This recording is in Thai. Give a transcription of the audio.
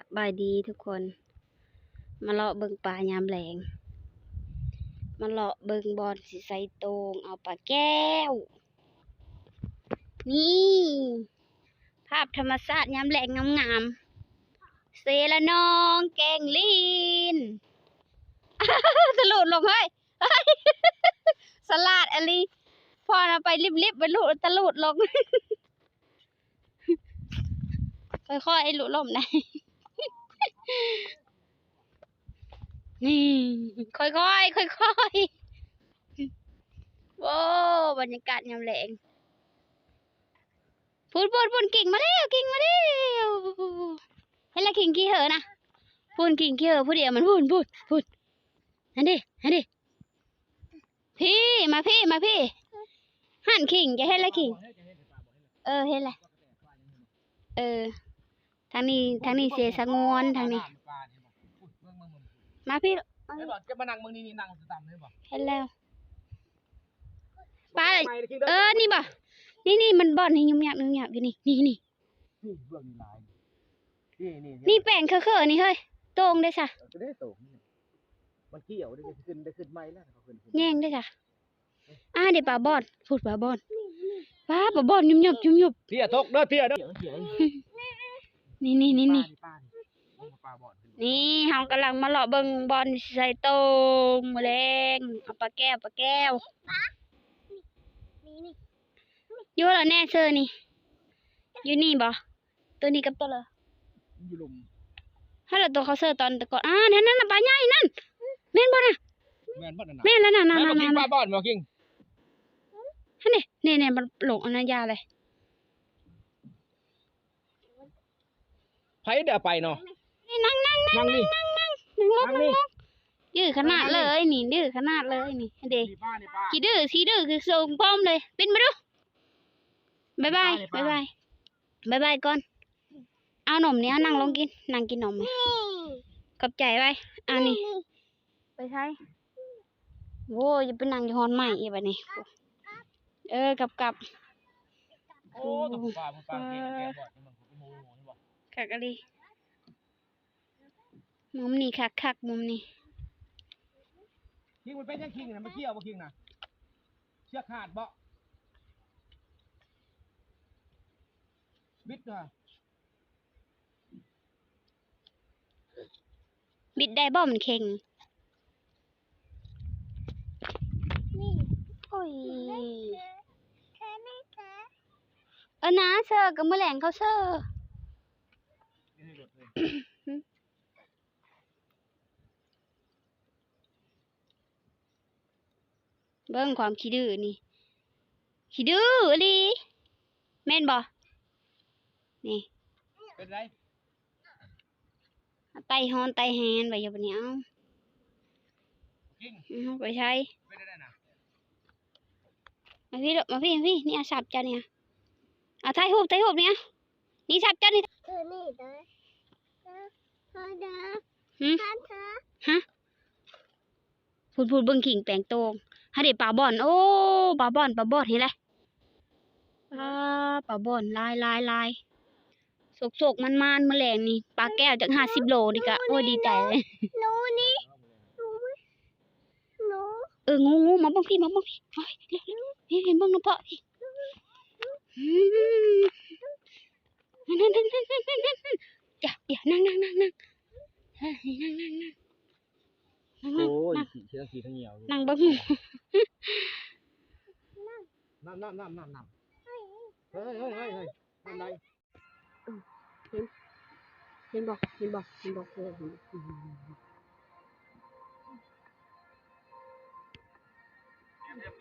สบายดีทุกคน มาเลาะเบิงปลายามแหลง มาเลาะเบิงบอลสิใส่โตงเอาปลาแก้ว นี่ ภาพธรรมชาติยามแหลงงามๆเซละนองแกงลีนสลุดลงเฮ้ยสลัดอะไรพอเราไปริบๆไปลุตะลุดลง ค่อยๆไอ้ลุล่มนะ นี่ ค่อยๆค่อยๆโว้บรรยากาศยามแลงพูนพูนพูนกิ่งมาแล้วกิ่งมาแล้วเห็นละกิ่งขี้เหอนะพูนกิ่งขี้เหอะผู้เดียวมันพูนพูนพูนอันดิอันดิพี่มาพี่มาพี่หั่นกิ่งจะเห็นละกิ่งเออเห็นละเออางนี้ทางนี้เสียสงวนทางนี้ มาพี่ไอ้บอกจะมานั่งมึงนี่นี่นั่งสตัมเลยบอกเห็นแล้วปลาเลยไม่ได้คิดเออนี่บ่นี่นี่มันบ่อนให้ยุ่มยากยุ่มยากอยู่นี่นี่นี่นี่เบื้องนี่ลายนี่นี่นี่แป้งเคอะๆนี่เฮ้ยโตรงได้ซะจะได้โตมันเกี่ยวได้ขึ้นได้ขึ้นไม่แล้วเขาขึ้นแย่งได้ซะอ่าเดี๋ยวปลาบ่อนพูดปลาบ่อนปลาปลาบ่อนยุ่มยากยุ่มยากเที่ยทกเด้อเที่ยเด้อเที่ย นี่นี่นี่นี่ป้านี่ป้าบอดนี่เฮากำลังมาเลาะเบิ่งบอลใส่โตรงแมลงเอาปลาแก้วปลาแก้วอยู่แล้วแน่เซอร์นี่อยู่นี่บ่ตัวนี้กับตัวเลยอยู่ลุมถ้าเราตัวเขาเซอร์ตอนแตะก่อนอ่านั่นนั่นน่ะปลาใหญ่นั่นแม่นบ่น่ะแม่นบ่นั่นน่ะแม่นแล้วน่ะนั่นแม่นั่นบ่คิงนั่นป้าบอดบ่คิงฮันนี่นี่นี่มันหลงอนัญญาเลย ไผเดี๋ยวไปเนาะนี่นั่งนั่งนั่งนั่งนี่นั่งลงนั่งนี่ดื้อขนาดเลยนี่ดื้อขนาดเลยนี่เด็กนี่ป้านี่ป้าขี้ดื้อขี้ดื้อคือส่งป้อมเลยเป็นมาดูบายบายไปบายไปบายบายบายก่อนเอาหนมเนี้ยนั่งลงกินนั่งกินนมไหมขอบใจไว้อันนี้ไปใช้โว้ยอย่าไปนั่งอยู่ฮอนใหม่อีบัดนี้เออกลับกลับโอ้กับป้าป้าคิงแกบอดมันโมโหนี่บ่ คักอะไรมุมนี้คักคักมุมนี้คิงมันเป็นยังคิงน่ะมาเกี่ยวบ่คิงน่ะเชือกขาดบ่บิดว่ะบิดได้บ่มันเข่งโอ้ยเออนะเซอร์กับมือแหลงเขาเซอร์ นี่รถเลย เบิ่งความขี้ดื้อนี่ขี้ดื้ออีหลีแม่นบ่นี่เป็นไรเอาไตฮอนไตแฮนไปอยู่บัดนี้เอาคิงเอาไปใช้เป็นได้น่ะมาพี่ลูกมาพี่มาพี่นี่เอาสับจ้ะเนี่ยเอาถ่ายรูปถ่ายรูปเนี่ยนี่สับจ้ะนี่เออนี่เด้อเด้อเออเด้อหืมท่านเธอฮะพูดพูดเบิ่งขิงแปลงโตง ฮะเด็ปลาบ่อน โอ้ปลาบ่อนปลาบ่อนเห็นไรปลาปลาบ่อนลายลายลายสกสกมันมันๆแมลงนี่ปลาแก้วจากห้าสิบโลนี่กะโอ้ยดีใจเลยหนูนี่หนูหนูเอองูงูมาเบังพี่มาเบังพี่เฮ้ยเร็วเร็วพี่เห็นเบังน้ำเพาะพี่อืมนั่นนั่นนั่นนั่นนั่นนั่นอย่าอย่านั่งนั่งนั่งนั่งเฮ้ยนั่งนั่งนั่งนั่งนั่งโอ้ยนั่งขี่เชือกขี่ทั้งเหนียวนั่งเบังงูน้ำน้ำน้ำน้ำน้ำเฮ้ยเฮ้ยเฮ้ยเฮ้ยน้ำไรเห็นบอกเห็นบอกเห็นบอกเออเห็น nằm nằm nằm nằm nằm. Ơi ơi ơi ơi nằm đây. Ừ, hiên hiên bọc hiên bọc hiên bọc. Ừ. Hiên bọc